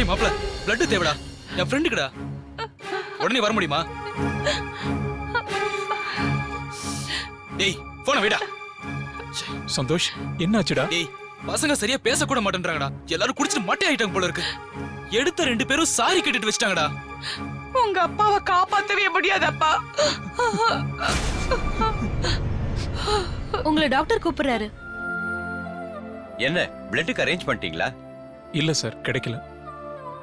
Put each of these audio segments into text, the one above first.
ஏய் மாப்ள பிளட் தேவைடா. என் ஃப்ரெண்டுக்குடா உடனே வர முடியுமா? டேய் போன வைடா. சந்தோஷ் என்னாச்சுடா? டேய் பசங்க சரியா பேச கூட மாட்டேன்றாங்கடா. எல்லாரும் குடிச்சிட்டு மட்டை ஆயிட்டாங்க போல இருக்கு. எடுத்த ரெண்டு பேரும் சாரி கட்டிட்டு வச்சிட்டாங்கடா. உங்க அப்பாவை காப்பாத்தவே முடியாதப்பா. உங்களை டாக்டர் கூப்பிடுறாரு. என்ன பிளட்டுக்கு அரேஞ்ச் பண்ணிட்டீங்களா? இல்ல சார் கிடைக்கல.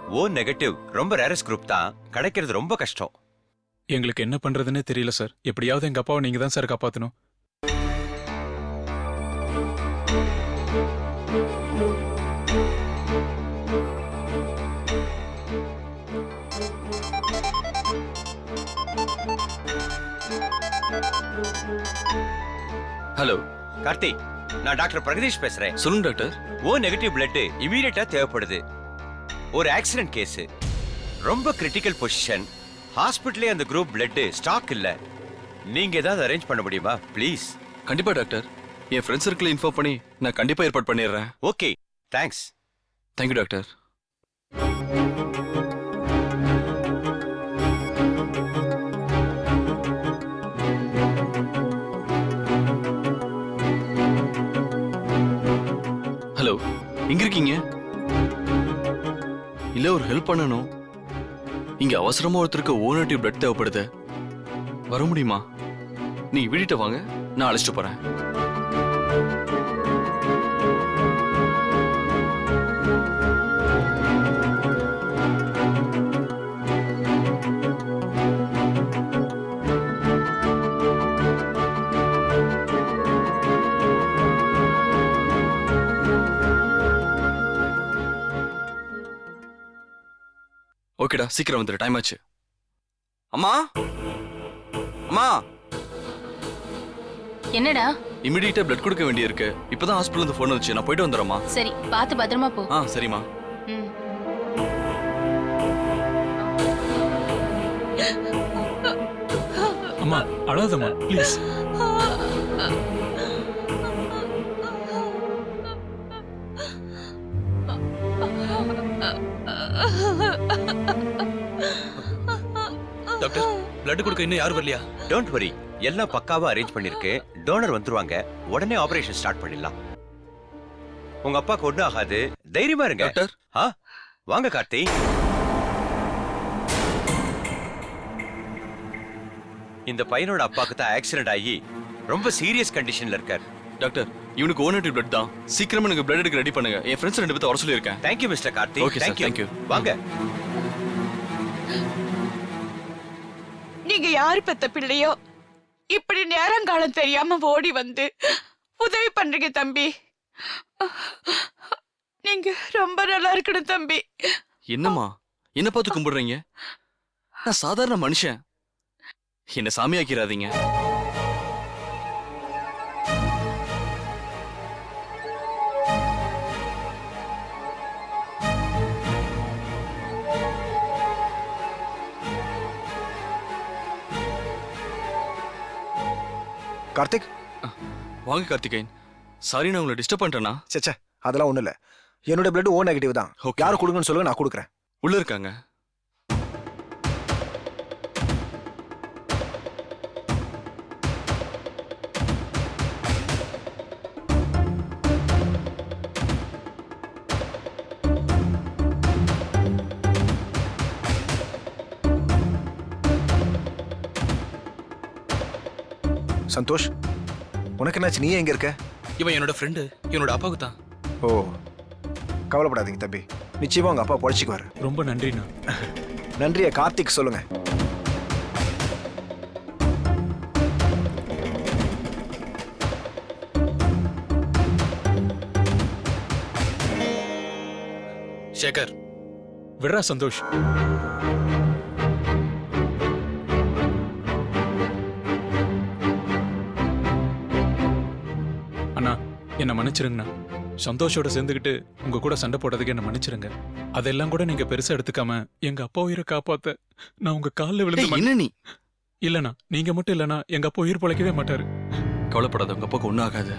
ஓ நெகட்டிவ் ரொம்ப ரேரஸ் குரூப் தான். கிடைக்கிறது ரொம்ப கஷ்டம். எங்களுக்கு என்ன பண்றதுன்னே தெரியல சார் எப்படியாவது எங்க அப்பாவை நீங்க தான் சார் காப்பாத்தணும். ஹலோ கார்த்தி நான் டாக்டர் பிரகதீஷ் பேசுறேன். சொல்லுங்க டாக்டர். ஓ நெகட்டிவ் பிளட் இமீடியட்டா தேவைப்படுது. ஒரு ஆக்சிடென்ட் கேஸ் ரொம்ப கிரிட்டிக்கல் பொசிஷன் ஹாஸ்பிட்டலே அந்த குரூப் பிளட் ஸ்டாக் இல்ல. நீங்க ஏதாவது அரேஞ்ச் பண்ண முடியுமா? ப்ளீஸ் கண்டிப்பா டாக்டர் என் ஃப்ரெண்ட்ஸ் சர்க்கிள் இன்ஃபார்ம் பண்ணி நான் கண்டிப்பா ஏற்பாடு பண்ணிடுறேன். Okay thanks thank you doctor ஒரு ஹெல்ப் பண்ணணும்? இங்க அவசரமா ஒருத்தருக்கு ஓனட்டிவ் பிளட் தேவைப்படுது. வர முடியுமா? நீங்க வீடிட்ட வாங்க நான் அழைச்சிட்டு போறேன். ஓகேடா சீக்கிரம் வந்துடு டைம் ஆச்சு. அம்மா? அம்மா? என்னடா? இமிடியேட்டா பிளட் கொடுக்க வேண்டியிருக்கு. இப்பதான் ஹாஸ்பிட்டல் இருந்து ஃபோன் வந்துச்சு. நான் போயிட்டு வந்துடுறேம்மா. சரி பார்த்து பத்திரமா போ. ஆ சரிம்மா. ம். அம்மா அழாதம்மா ப்ளீஸ் பிளட் கொடுக்க இன்னும் யாரும் வரலையா? டோன்ட் வரி எல்லாம் பக்காவா அரேஞ்ச் பண்ணிருக்கு. டோனர் வந்துருவாங்க. உடனே ஆபரேஷன் ஸ்டார்ட் பண்ணிடலாம். உங்க அப்பாக்கு ஒண்ணும் ஆகாது. தைரியமா இருங்க. டாக்டர் ஆ? வாங்க கார்த்தி. இந்த பையனோட அப்பாக்கு தான் ஆக்சிடென்ட் ஆகி ரொம்ப சீரியஸ் கண்டிஷன்ல இருக்கார். டாக்டர் இவனுக்கு ஓனட்டிவ் பிளட் தான். சீக்கிரமா எனக்கு பிளட் எடுக்க ரெடி பண்ணுங்க. என் ஃப்ரெண்ட்ஸ் ரெண்டு பேர்த்த வர சொல்லியிருக்கேன். Thank you mister Karthi. Sir. Thank you. வாங்க. யாரு பெத்த பிள்ளையோ? இப்படி நேரங்காலம் தெரியாம ஓடி வந்து உதவி பண்றீங்க தம்பி. நீங்க ரொம்ப நல்லா இருக்கணும் தம்பி. என்னம்மா? என்ன பார்த்து கும்பிடுறீங்க? நான் சாதாரண மனுஷன். என்ன சாமியாக்கிறாதீங்க கார்த்திக்? வாங்க கார்த்திகேயன். சாரி நான் உங்களை டிஸ்டர்ப் பண்ணிட்டேனா சச்சா அதெல்லாம் ஒண்ணும் இல்ல. என்னோட பிளட் ஓ நெகட்டிவ் தான். Okay. யாரு கொடுங்கன்னு சொல்லுங்க நான் கொடுக்குறேன். உள்ள இருக்காங்க. சந்தோஷ் உனக்கு என்னாச்சு? நீ எங்க இருக்க? இவன் என்னோட ஃப்ரெண்டு இவனோட அப்பாவுக்கு தான். ஓ கவலைப்படாதீங்க தம்பி. நிச்சயமா உங்க அப்பா பொழைச்சிக்குவாரு. ரொம்ப நன்றிண்ணா. நன்றியை கார்த்திக் சொல்லுங்க. சேகர். விடுறா சந்தோஷ். என்னை மன்னிச்சிருங்கண்ணா. சந்தோஷோட சேர்ந்துக்கிட்டு உங்க கூட சண்டை போட்டதுக்கு என்ன மன்னிச்சிருங்க. அதெல்லாம் கூட நீங்க பெருசா எடுத்துக்காம எங்க அப்பா உயிரை காப்பாத்த நான் உங்க காலில் விழுந்து என்ன நீ? இல்லண்ணா நீங்க மட்டும் இல்லனா எங்க அப்பா உயிர் பிழைக்கவே மாட்டாரு. கவலைப்படாத உங்க அப்பாவுக்கு ஒன்றும் ஆகாது.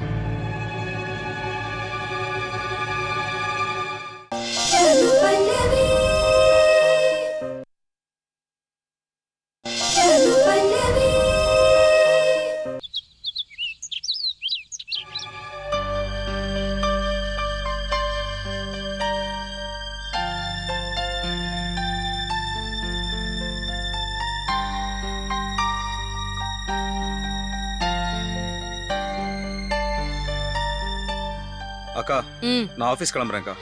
அக்கா ம். நான் ஆஃபீஸ் கிளம்புறேன்க்கா.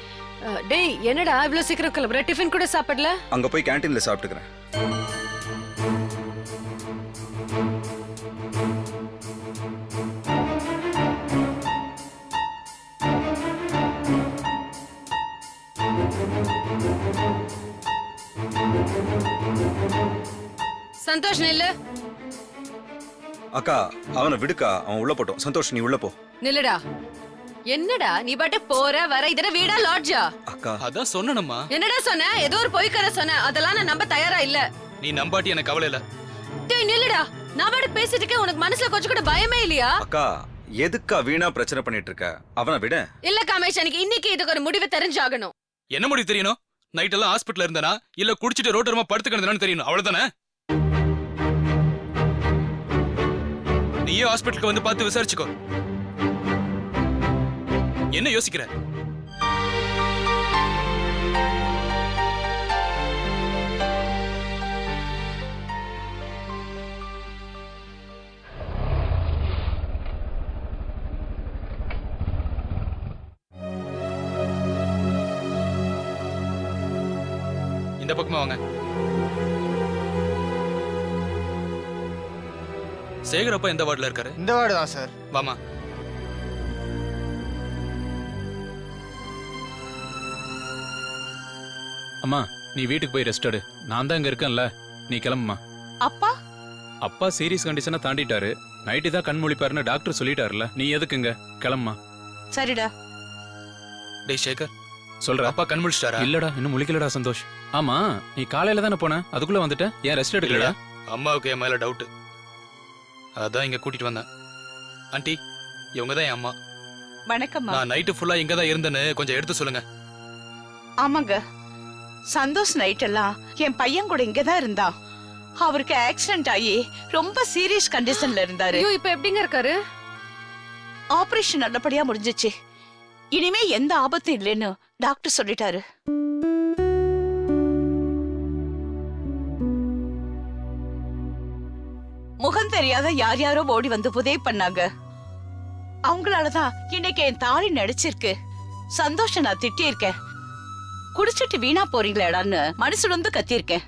அஹ், டேய் என்னடா இவ்ளோ சீக்கிரம் கிளம்புற? டிஃபன் கூட சாப்பிடல? அங்க போய் கேண்டீன்ல சாப்பிட்டுக்கிறேன். சந்தோஷ் நில்லு அக்கா அவனை விடுக்கா அவன் உள்ள போட்டோம். சந்தோஷ் நீ உள்ள போ. நில்லுடா. என்னடா நீ பாட்டு போற வர இதன வீடா லாட்ஜா அக்கா. அதான் சொன்னனம்மா. என்னடா சொன்ன? ஏதோ ஒரு பொய்க்கரை சொன்ன. அதெல்லாம் நான் நம்ப தயாரா இல்ல. நீ நம்பாட்டி எனக்கு கவலை இல்ல. டேய் நில்லுடா. நான் பாட்டு பேசிட்டு இருக்கேன். உனக்கு மனசுல கொஞ்சம் கூட பயமே இல்லையா? அக்கா எதுக்கா வீணா பிரச்சனை பண்ணிட்டு இருக்க? அவனை விட. இல்ல காமேஷ் எனக்கு இன்னைக்கு இதுக்கு ஒரு முடிவு தெரிஞ்சாகணும். என்ன முடிவு தெரியணும்? நைட் எல்லாம் ஹாஸ்பிட்டல் இருந்தனா இல்ல குடிச்சிட்டு ரோட்டரமா படுத்து கிடந்தனான்னு தெரியணும். அவ்வளவுதானே? நீயே ஹாஸ்பிட்டலுக்கு வந்து பார்த்து விசாரிச்சுக்கோ. என்ன யோசிக்கிற? இந்த பக்கமா வாங்க. சேகர் அப்பா எந்த வார்டுல இருக்காரு? இந்த வார்டு தான் சார். வாமா அம்மா நீ வீட்டுக்கு போய் ரெஸ்ட் எடு. நான் தான் இங்க இருக்கேன்ல. நீ கிளம்புமா? அப்பா? அப்பா சீரியஸ் கண்டிஷனை தாண்டிட்டாரு. நைட்டு தான் கண் முழிப்பாருன்னு டாக்டர் சொல்லிட்டாருல நீ எதுக்குங்க கிளம்புமா? சரிடா. டேய் சேகர். சொல்ற. அப்பா கண் முழிச்சிட்டாரா? இல்லடா இன்னும் முழிக்கலடா சந்தோஷ். ஆமா நீ காலையில தானே போன? அதுக்குள்ள வந்துட்ட? ஏன் ரெஸ்ட் எடுக்கலடா? அம்மாவுக்கு என் மேல டவுட் அதான் இங்க கூட்டிட்டு வந்தேன். ஆண்டி இவங்க தான் என் அம்மா. வணக்கம்மா. நான் நைட்டு ஃபுல்லா இங்க தான் இருந்தேன்னு கொஞ்சம் எடுத்து சொல்லுங்க. ஆமாங்க. சந்தோஷ் நைட் எல்லாம் என் பையன் கூட இங்கதான் இருந்தான் அவருக்கு ஆக்சிடென்ட் ஆகி ரொம்ப சீரியஸ் கண்டிஷன்ல இருந்தாரு. ஐயோ இப்ப எப்படிங்க இருக்காரு? ஆபரேஷன் நல்லபடியா முடிஞ்சிச்சு. இனிமே எந்த ஆபத்தும் இல்லைன்னு டாக்டர் சொல்லிட்டாரு. முகம் தெரியாத யார் யாரோ ஓடி வந்து உதவி பண்ணாங்க. அவங்களாலதான் இன்னைக்கு என் தாலி நடிச்சிருக்கு. சந்தோஷம் நான் திட்டியிருக்கேன். குடிச்சிட்டு வீணா போறீங்களேடான்னு மனசுல வந்து கத்தியிருக்கேன்.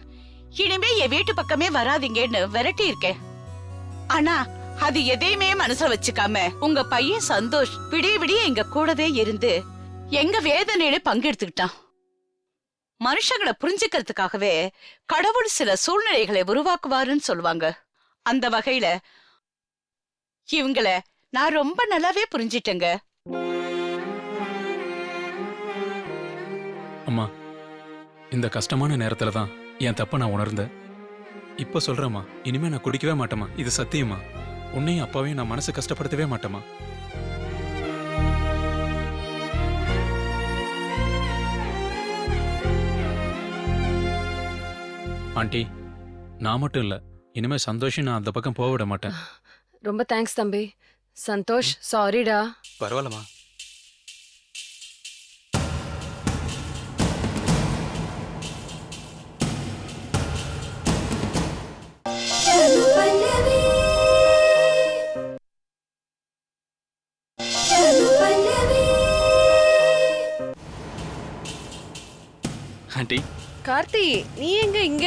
இனிமே என் வீட்டு பக்கமே வராதீங்கன்னு விரட்டி இருக்கேன் ஆனா அது எதையுமே மனசுல வச்சுக்காம உங்க பையன் சந்தோஷ் விடிய விடிய எங்க கூடவே இருந்து எங்க வேதனையில பங்கெடுத்துக்கிட்டான். மனுஷங்களை புரிஞ்சுக்கிறதுக்காகவே கடவுள் சில சூழ்நிலைகளை உருவாக்குவாருன்னு சொல்லுவாங்க. அந்த வகையில இவங்கள நான் ரொம்ப நல்லாவே புரிஞ்சிட்டேங்க. அம்மா இந்த கஷ்டமான நேரத்துல தான் என் தப்ப நான் உணர்ந்தேன். இப்ப சொல்றேம்மா இனிமே நான் குடிக்கவே மாட்டேம்மா. இது சத்தியமா உன்னையும் அப்பாவையும் நான் மனசு கஷ்டப்படுத்தவே மாட்டேம்மா. ஆண்டி நான் மட்டும் இல்ல. இனிமே சந்தோஷம் நான் அந்த பக்கம் போக விட மாட்டேன். ரொம்ப தேங்க்ஸ் தம்பி. சந்தோஷ் சாரிடா பரவாயில்லம்மா. கார்த்தி நீ எங்க இங்க?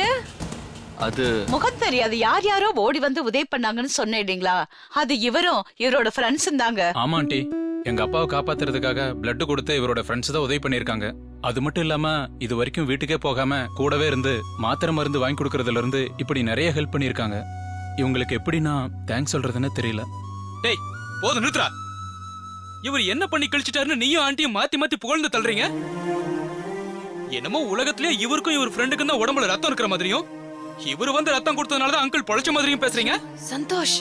அது முகம் தெரியாது. யார் யாரோ ஓடி வந்து உதவி பண்ணாங்கன்னு சொன்னேன் இல்லைங்களா? அது இவரும் இவரோட ஃப்ரெண்ட்ஸ் தாங்க. ஆமா ஆண்டி. எங்க அப்பாவை காப்பாத்துறதுக்காக பிளட் கொடுத்து இவரோட ஃப்ரெண்ட்ஸ் தான் உதவி பண்ணிருக்காங்க அது மட்டும் இல்லாம இது வரைக்கும் வீட்டுக்கே போகாம கூடவே இருந்து மாத்திரை மருந்து வாங்கி கொடுக்கறதுல இருந்து இப்படி நிறைய ஹெல்ப் பண்ணிருக்காங்க இவங்களுக்கு எப்படி நான் தேங்க்ஸ் சொல்றதுன்னு தெரியல. டேய் போதும் நிறுத்துறா இவர் என்ன பண்ணி கழிச்சிட்டாருன்னு நீயும் ஆண்டியும் மாத்தி மாத்தி புகழ்ந்து தள்ளுறீங்க? என்னமோ உலகத்திலே இவருக்கும் இவர் ஃப்ரெண்டுக்கும் தான் உடம்புல ரத்தம் இருக்கிற மாதிரியும். இவர் வந்து ரத்தம் கொடுத்ததுனால தான் அங்கிள் பொழைச்ச மாதிரியும் பேசுறீங்க? சந்தோஷ்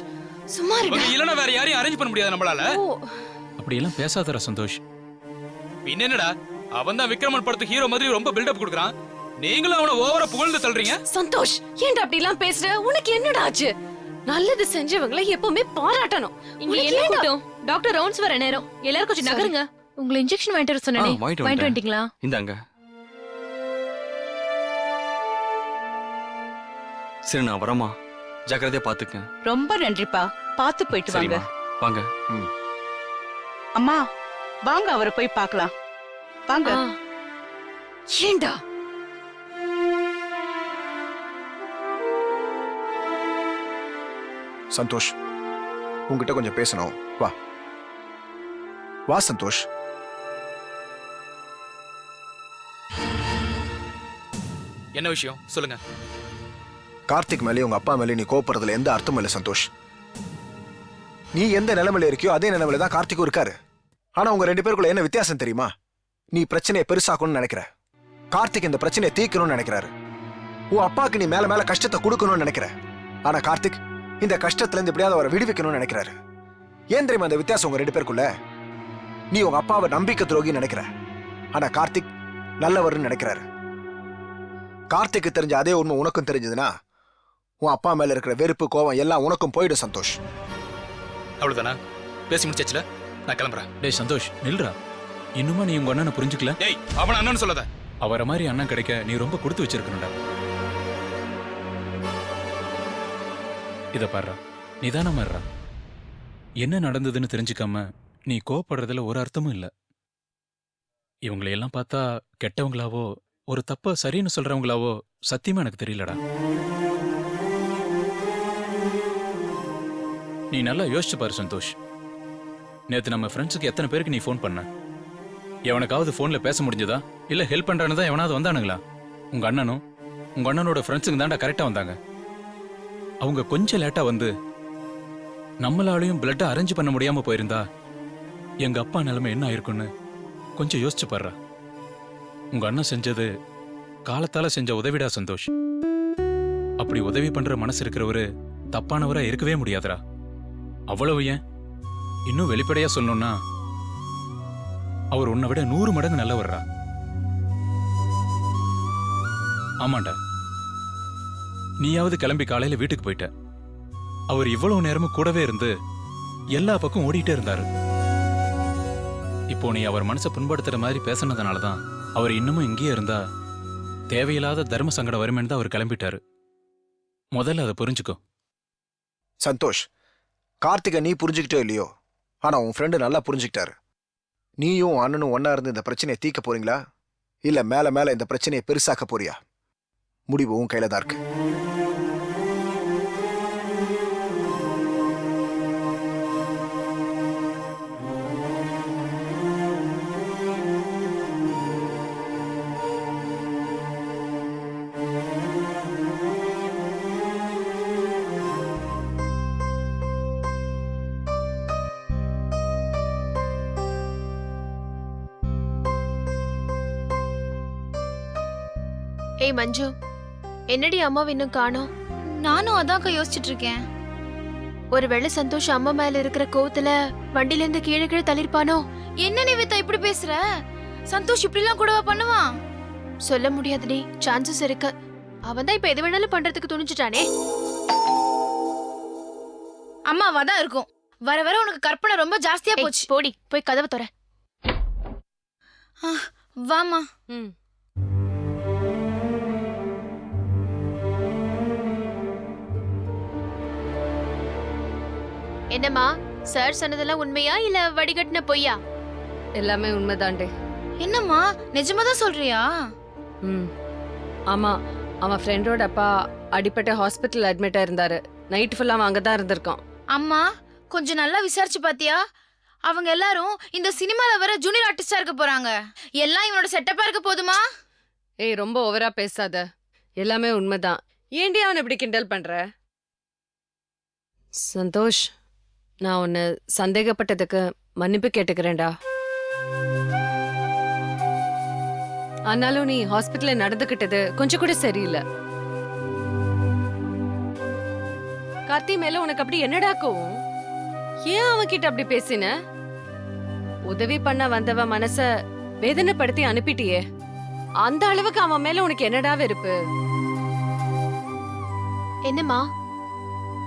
சும்மா இருடா. இவங்க இல்லனா வேற யாரையும் அரேஞ்ச் பண்ண முடியாது நம்மளால. ஓ. அப்படியெல்லாம் பேசாதடா சந்தோஷ். பின்ன என்னடா அவன் தான் விக்ரமன் படத்துக்கு ஹீரோ மாதிரி ரொம்ப பில்டப் கொடுக்குறான். நீங்களும் அவனை ஓவரா புகழ்ந்து தள்ளுறீங்க. சந்தோஷ் ஏன்டா அப்படி எல்லாம் பேசுற? உனக்கு என்னடா ஆச்சு? நல்லது செஞ்சவங்களை எப்பவுமே பாராட்டணும். இங்க உனக்கு என்ன கூட்டம்? டாக்டர் ரவுண்ட்ஸ் வர நேரம். எல்லாரும் கொஞ்சம் நகருங்க. உங்களை இன்ஜெக்ஷன் வாங்கிட்டு வர சொன்னேனே. வாங்கிட்டு. வந்துட்டீங்களா? இந்தாங்க. சரி நான் வரமா ஜாக்கிரதையா பாத்துக்கேன் ரொம்ப நன்றிப்பா. பார்த்து போயிட்டு வாங்க. சரிம்மா. வாங்க. அம்மா வாங்க அவரை போய் பார்க்கலாம். வாங்க. ஆ. ஏண்டா? சந்தோஷ் உங்ககிட்ட கொஞ்சம் பேசணும். வா. வா சந்தோஷ். என்ன விஷயம்? சொல்லுங்க. கார்த்திக் மேலே உங்க அப்பா மேலே நீ கோப்படுறதுல எந்த அர்த்தமும் இல்லை சந்தோஷ். நீ எந்த நிலைமையில இருக்கியோ அதே நிலைமையில தான் கார்த்திக்கும் இருக்காரு. ஆனா உங்க ரெண்டு பேருக்குள்ள என்ன வித்தியாசம் தெரியுமா? நீ பிரச்சனையை பெருசாக்கணும்னு நினைக்கிற. கார்த்திக் இந்த பிரச்சனையை தீர்க்கணும்னு நினைக்கிறாரு. உன் அப்பாவுக்கு நீ மேல மேல கஷ்டத்தை கொடுக்கணும்னு நினைக்கிற. ஆனா கார்த்திக் இந்த கஷ்டத்துல இருந்து எப்படியாவது அவரை விடுவிக்கணும்னு நினைக்கிறாரு. ஏன் தெரியுமா அந்த வித்தியாசம் உங்க ரெண்டு பேருக்குள்ள? நீ உங்க அப்பாவை நம்பிக்கை துரோகின்னு நினைக்கிற. ஆனா கார்த்திக் நல்லவர்னு நினைக்கிறாரு. கார்த்திக்கு தெரிஞ்ச அதே உண்மை உனக்கும் தெரிஞ்சதுன்னா உன் அப்பா மேல இருக்கிற வெறுப்பு கோவம் எல்லாம் உனக்கும் போயிடும் சந்தோஷ். அவ்வளவுதானா? பேசி முடிச்சாச்சுல? நான் கிளம்புறேன். டேய் சந்தோஷ் நில்றா. இன்னுமா நீ உங்க அண்ணனை புரிஞ்சுக்கல? டேய் அவன அண்ணன் சொல்லாத. அவரை மாதிரி அண்ணன் கிடைக்க நீ ரொம்ப கொடுத்து வச்சிருக்கணும்டா. இத பாருடா நிதானமா இருடா என்ன நடந்ததுன்னு தெரிஞ்சுக்காம நீ கோவப்படுறதுல ஒரு அர்த்தமும் இல்ல. இவங்களை எல்லாம் பார்த்தா கெட்டவங்களாவோ ஒரு தப்ப சரின்னு சொல்றவங்களாவோ சத்தியமா எனக்கு தெரியலடா. நீ நல்லா யோசிச்சு பாரு சந்தோஷ். நேத்து நம்ம ஃப்ரெண்ட்ஸுக்கு எத்தனை பேருக்கு நீ ஃபோன் பண்ண? எவனுக்காவது ஃபோனில் பேச முடிஞ்சதா? இல்லை ஹெல்ப் பண்ணுறானு தான் எவனாவது வந்தானுங்களா? உங்க அண்ணனும் உங்க அண்ணனோட ஃப்ரெண்ட்ஸுங்க தாண்டா கரெக்டாக வந்தாங்க. அவங்க கொஞ்சம் லேட்டாக வந்து நம்மளாலையும் பிளட்டை அரேஞ்ச் பண்ண முடியாமல் போயிருந்தா எங்கள் அப்பா நிலைமை என்ன ஆயிருக்குன்னு கொஞ்சம் யோசிச்சு பாடுறா உங்க அண்ணன் செஞ்சது காலத்தால் செஞ்ச உதவிடா சந்தோஷ். அப்படி உதவி பண்ணுற மனசு இருக்கிறவரு தப்பானவராக இருக்கவே முடியாதுடா. அவ்வளவு ஏன்? இன்னும் வெளிப்படையா சொல்லணும்னா அவர் உன்னை விட நூறு மடங்கு நல்லவர்றா ஆமாண்டா. நீயாவது கிளம்பி காலையில வீட்டுக்கு போயிட்ட. அவர் இவ்வளவு நேரமும் கூடவே இருந்து எல்லா பக்கம் ஓடிட்டே இருந்தாரு. இப்போ நீ அவர் மனசை புண்படுத்துற மாதிரி பேசினதுனால தான் அவர் இன்னமும் இங்கேயே இருந்தா தேவையில்லாத தர்ம சங்கடம் வருமேன்னு தான் அவர் கிளம்பிட்டாரு. முதல்ல அதை புரிஞ்சுக்கோ. சந்தோஷ் கார்த்திகை நீ புரிஞ்சுக்கிட்டோ இல்லையோ? ஆனால் உன் ஃப்ரெண்டு நல்லா புரிஞ்சுக்கிட்டாரு. நீயும் அண்ணனும் ஒன்றா இருந்து இந்த பிரச்சனையை தீர்க்க போறீங்களா? இல்லை மேலே மேலே இந்த பிரச்சனையை பெருசாக்க போறியா? முடிவு உன் கையில தான் இருக்கு. ஏய் மஞ்சு. என்னடி அம்மாவை இன்னும் காணோம்? நானும் அதான்க்கா யோசிச்சுட்டு இருக்கேன் ஒருவேளை சந்தோஷ் அம்மா மேல இருக்கிற கோவத்துல வண்டில இருந்து கீழே கீழே தள்ளிருப்பானோ? என்ன நிவேதா இப்படி பேசுற? சந்தோஷ் இப்படிலாம் கூடவா பண்ணுவான்? சொல்ல முடியாதுடி. சான்சஸ் இருக்கு. அவன் தான் இப்ப எது வேணாலும் பண்றதுக்கு துணிஞ்சிட்டானே. அம்மாவா தான் இருக்கும். வர வர உனக்கு கற்பனை ரொம்ப ஜாஸ்தியா போச்சு. போடி. போய் கதவை தொற. வாமா ம். என்னம்மா சார் சொன்னதெல்லாம் உண்மையா இல்ல வடிகட்டின பொய்யா? எல்லாமே உண்மைதாண்டே. என்னம்மா நிஜமா தான் சொல்றியா? ம். ஆமா அவன் ஃப்ரெண்டோட அப்பா அடிப்பட்ட ஹாஸ்பிட்டல் அட்மிட் இருந்தாரு நைட் ஃபுல்லா அவன் அங்கதான் இருந்திருக்கான். அம்மா கொஞ்சம் நல்லா விசாரிச்சு பாத்தியா? அவங்க எல்லாரும் இந்த சினிமால வர ஜூனியர் ஆர்டிஸ்டா இருக்க போறாங்க. எல்லாம் இவனோட செட்டப்பா இருக்க போதுமா? ஏய் ரொம்ப ஓவரா பேசாத. எல்லாமே உண்மைதான். ஏண்டி அவனை இப்படி கிண்டல் பண்ற? சந்தோஷ். நான் உன்னை சந்தேகப்பட்டதுக்கு மன்னிப்பு கேட்டுக்கிறேன்டா. ஆனாலும் நீ ஹாஸ்பிட்டல்ல நடந்துகிட்டது கொஞ்சம் கூட சரியில்லை. கார்த்தி மேல உனக்கு அப்படி என்னடா கோவம்? ஏன் அவன்கிட்ட அப்படி பேசின? உதவி பண்ண வந்தவ மனச வேதனைப்படுத்தி அனுப்பிட்டியே. அந்த அளவுக்கு அவன் மேல உனக்கு என்னடா வெறுப்பு? என்னம்மா?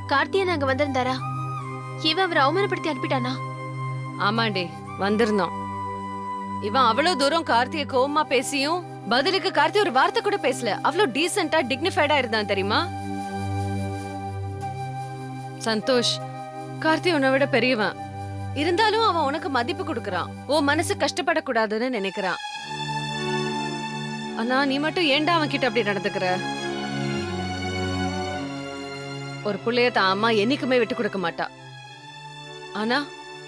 கார்த்தியன் அங்க வந்திருந்தாரா? இவன் அவரை அவமானப்படுத்தி அனுப்பிட்டானா? ஆமாண்டே வந்திருந்தோம் இவன் அவ்வளவு தூரம் கார்த்திய கோவமா பேசியும் பதிலுக்கு கார்த்தி ஒரு வார்த்தை கூட பேசல. அவ்வளவு டீசென்ட்டா டிக்னிஃபைடா இருந்தான் தெரியுமா? சந்தோஷ் கார்த்தி உன்னை விட பெரியவன். இருந்தாலும் அவன் உனக்கு மதிப்பு கொடுக்கறான். ஓ மனசு கஷ்டப்படக்கூடாதுன்னு நினைக்கிறான். ஆனா நீ மட்டும் ஏண்டா அவன் கிட்ட அப்படி நடந்துக்கிற? ஒரு பிள்ளைய தான் அம்மா என்னைக்குமே விட்டு கொடுக்க மாட்டான் ஆனா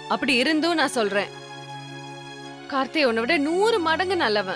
அப்படி இருந்தும் நான் சொல்றேன். கார்த்தி உன்னை விட நூறு மடங்கு நல்லவன்.